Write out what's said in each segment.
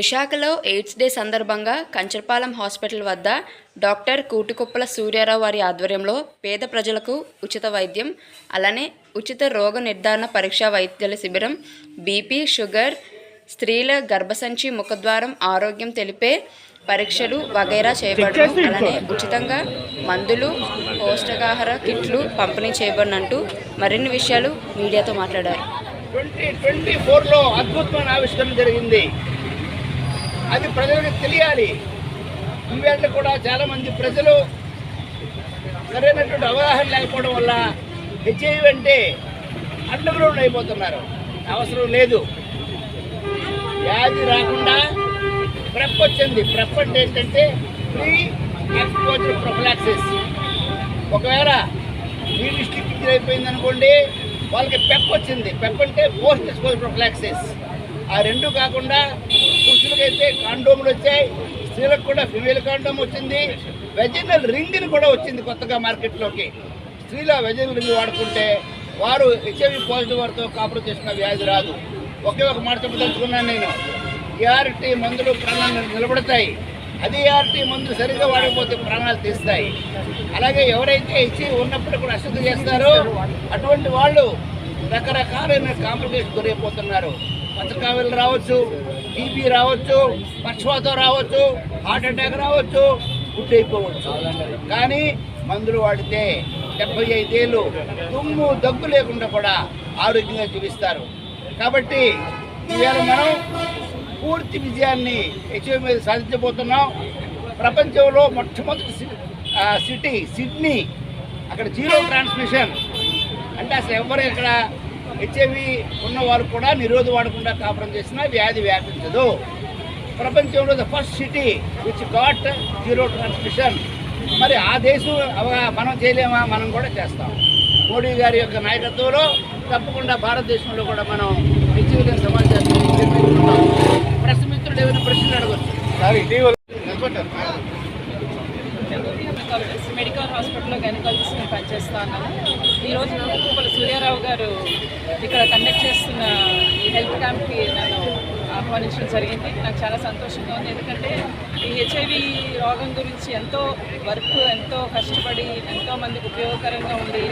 విశాఖలో AIDS day సందర్భంగా Kancharapalem hospital వద్ద డాక్టర్ కూటుకుప్పల సూర్యారావు వారి ఆధ్వర్యంలో పేద ప్రజలకు ఉచిత వైద్యం అలానే ఉచిత రోగ నిర్ధారణ పరీక్షా వైద్యుల శిబిరం బీపీ షుగర్ స్త్రీల గర్భసంచి ముఖద్వారం ఆరోగ్యం తెలిపే పరీక్షలు వగైరా చేయబడును. అలానే ఉచితంగా మందులు పౌష్టికాహార కిట్లు పంపిణీ చేయబడినంటూ మరిన్ని విషయాలు మీడియాతో మాట్లాడారు. ట్వంటీ ట్వంటీ ఫోర్లో అద్భుతమైన ఆవిష్కరణ జరిగింది. అది ప్రజలకు తెలియాలి. ఈవేళ కూడా చాలామంది ప్రజలు సరైనటువంటి అవగాహన లేకపోవడం వల్ల హెచ్ఐవి అంటే అండర్గ్రౌండ్ అయిపోతున్నారు. అవసరం లేదు. వ్యాధి రాకుండా ప్రెప్ వచ్చింది. ప్రెప్ అంటే ఏంటంటే ప్రీ ఎక్స్పోజర్ ప్రొఫలాక్సిస్. ఒకవేళ మీ డిస్ట్రిక్ట్ అయిపోయింది అనుకోండి వాళ్ళకి పెప్ వచ్చింది. పెప్ అంటే పోస్ట్ ఎక్స్పోజర్ ప్రొఫలాక్సిస్. ఆ రెండు కాకుండా అయితే కాండోములు వచ్చాయి. స్త్రీలకు కూడా ఫిమేల్ కాండోమ్ వచ్చింది. వెజినల్ రింగ్ని కూడా వచ్చింది కొత్తగా మార్కెట్లోకి స్త్రీల వెజినల్ రింగ్ వాడుకుంటే వారు హెచ్ఐవి పాజిటివ్ వారితో కాపురం చేసిన వ్యాధి రాదు. ఒకే ఒక మాట చెప్పదలుచుకున్నాను నేను. ఈఆర్టీ మందులు ప్రాణాలు నిలబడతాయి. అది ఈఆర్టీ మందులు సరిగ్గా వాడకపోతే ప్రాణాలు తీస్తాయి. అలాగే ఎవరైతే ఇచ్చి ఉన్నప్పుడు కూడా అశుద్ధి చేస్తారో అటువంటి వాళ్ళు రకరకాలైన కాంప్లికేషన్ గురైపోతున్నారు పచ్చకావిలు రావచ్చు బీపీ రావచ్చు పక్షవాతం రావచ్చు హార్ట్ అటాక్ రావచ్చు గుడ్ అయిపోవచ్చు. కానీ మందులు వాడితే డెబ్బై ఐదేళ్ళు తుమ్ము దగ్గు లేకుండా కూడా ఆరోగ్యంగా జీవిస్తారు. కాబట్టి ఇవాళ మనం పూర్తి విజయాన్ని హెచ్ఐవి మీద సాధించబోతున్నాం. ప్రపంచంలో మొట్టమొదటి సి- సిటీ సిడ్నీ. అక్కడ జీరో ట్రాన్స్మిషన్. అంటే అసలు ఎవరు ఇక్కడ హెచ్ఐవి ఉన్నవారు కూడా నిరోధ వాడకుండా కాపురం చేసినా వ్యాధి వ్యాపించదు. ప్రపంచంలో the first city which got zero transmission మరి ఆ దేశం మనం చేయలేమా? మనం కూడా చేస్తాం. మోడీ గారి యొక్క నాయకత్వంలో తప్పకుండా భారతదేశంలో కూడా మనం హెచ్ఐవి నిర్మించుకుంటాం ప్రెస్ మిత్రులు ఏమైనా ప్రశ్నలు అడగచ్చు? గైనకాలజిస్ట్ మెడికల్ హాస్పిటల్లో గైనకాలజిస్ట్ని నేను పనిచేస్తా ఉన్నాను. ఈరోజు కుప్పల సూర్యారావు గారు ఇక్కడ కండక్ట్ చేస్తున్న ఈ హెల్త్ క్యాంప్కి నన్ను ఆహ్వానించడం జరిగింది. నాకు చాలా సంతోషంగా ఉంది. ఎందుకంటే ఈ హెచ్ఐవి రోగం గురించి ఎంతో వర్క్ ఎంతో కష్టపడి ఎంతో మందికి ఉపయోగకరంగా ఉండి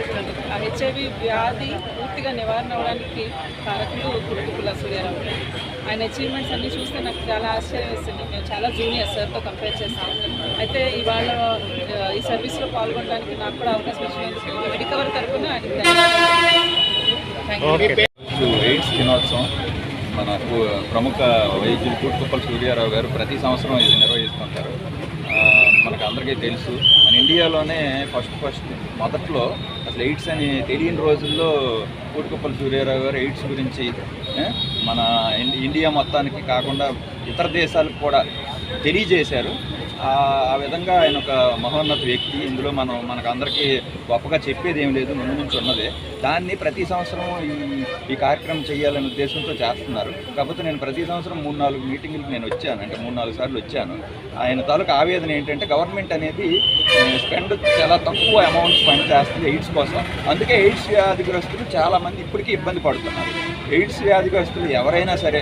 ఆ హెచ్ఐవి వ్యాధి పూర్తిగా నివారణ అవడానికి కారకులు కుప్పల సూర్యారావు ఆయన అచీవ్మెంట్స్ అన్ని చూస్తే నాకు చాలా ఆశ్చర్యం వేస్తుంది మేము చాలా జూనియర్ సార్తో కంపేర్ చేస్తాం. అయితే ఇవాళ ఈ సర్వీస్లో పాల్గొనడానికి నాకు కూడా అవకాశం వచ్చినందుకు మెడికవర్ తరఫున ఆయనకి థ్యాంక్ యూ ఈరోజు ఎయిడ్స్ దినోత్సవం మన ప్రముఖ వైద్యులు కూటుకుప్పల సూర్యారావు గారు ప్రతి సంవత్సరం ఇది నిర్వహిస్తుంటారు. మనకు అందరికీ తెలుసు. మన ఇండియాలోనే ఫస్ట్ ఫస్ట్ మొదట్లో అసలు ఎయిడ్స్ అని తెలియని రోజుల్లో కూటుకుప్పల సూర్యారావు గారు ఎయిడ్స్ గురించి మన ఇండియా మొత్తానికి కాకుండా ఇతర దేశాలకు కూడా తెలియజేశారు. ఆ విధంగా ఆయన ఒక మహోన్నత వ్యక్తి. ఇందులో మనం మనకు అందరికీ గొప్పగా చెప్పేది ఏం లేదు ముందు నుంచి ఉన్నదే. దాన్ని ప్రతి సంవత్సరం ఈ ఈ కార్యక్రమం చేయాలనే ఉద్దేశంతో చేస్తున్నారు. కాకపోతే నేను ప్రతి సంవత్సరం మూడు నాలుగు మీటింగులకు నేను వచ్చాను అంటే మూడు నాలుగు సార్లు వచ్చాను. ఆయన తాలూకు ఆవేదన ఏంటంటే గవర్నమెంట్ అనేది స్పెండ్ చాలా తక్కువ అమౌంట్ స్పెండ్ చేస్తుంది ఎయిడ్స్ కోసం. అందుకే ఎయిడ్స్ వ్యాధిగ్రస్తులు చాలామంది ఇప్పటికీ ఇబ్బంది పడుతున్నారు. ఎయిడ్స్ వ్యాధిగ్రస్తులు ఎవరైనా సరే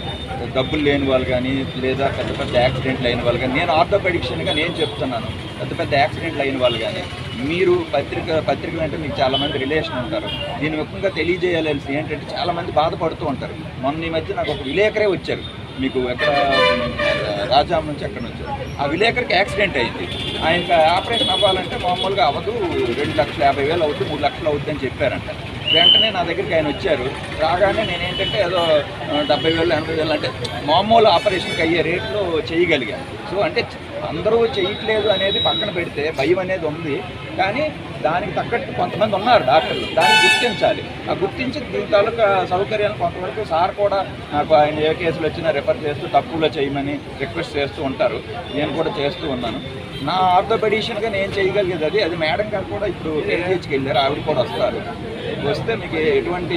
డబ్బులు లేని వాళ్ళు కానీ లేదా పెద్ద పెద్ద యాక్సిడెంట్లు అయిన వాళ్ళు కానీ నేను ఆర్థోపెడిక్షన్గా నేను చెప్తున్నాను పెద్ద పెద్ద యాక్సిడెంట్లు అయిన వాళ్ళు కానీ మీరు పత్రిక పత్రికలు అంటే మీకు చాలామంది రిలేషన్ ఉంటారు. దీని ముఖ్యంగా తెలియజేయాల్సి ఏంటంటే చాలామంది బాధపడుతూ ఉంటారు. మొన్న ఈ మధ్య నాకు ఒక విలేకరే వచ్చారు. మీకు ఎక్కడ రాజాం నుంచి ఎక్కడ నుంచి ఆ విలేకరికి యాక్సిడెంట్ అయింది. ఆయనకి ఆపరేషన్ అవ్వాలంటే మామూలుగా అవ్వదు రెండు లక్షల యాభై వేలు అవుతుంది మూడు లక్షలు అవుతుంది అని చెప్పారంట. వెంటనే నా దగ్గరికి ఆయన వచ్చారు. రాగానే నేనేంటంటే ఏదో డెబ్బై వేలు ఎనభై వేలు అంటే మామూలు ఆపరేషన్కి అయ్యే రేట్లో చేయగలిగాను. సో అంటే అందరూ చేయట్లేదు అనేది పక్కన పెడితే భయం అనేది ఉంది. కానీ దానికి తగ్గట్టు కొంతమంది ఉన్నారు డాక్టర్లు. దాన్ని గుర్తించాలి. ఆ గుర్తించి దీని తాలూకా సౌకర్యాలు కొంతవరకు సార్ కూడా నాకు ఆయన ఏ కేసులు వచ్చినా రిఫర్ చేస్తూ తక్కువలో చేయమని రిక్వెస్ట్ చేస్తూ ఉంటారు. నేను కూడా చేస్తూ ఉన్నాను. నా ఆర్థోపెడిషన్గా నేను చేయగలిగేది అది. అది మేడం గారు కూడా ఇప్పుడు ఎల్జీహెచ్కి వెళ్ళారు. ఆవిడ కూడా వస్తారు. వస్తే మీకు ఎటువంటి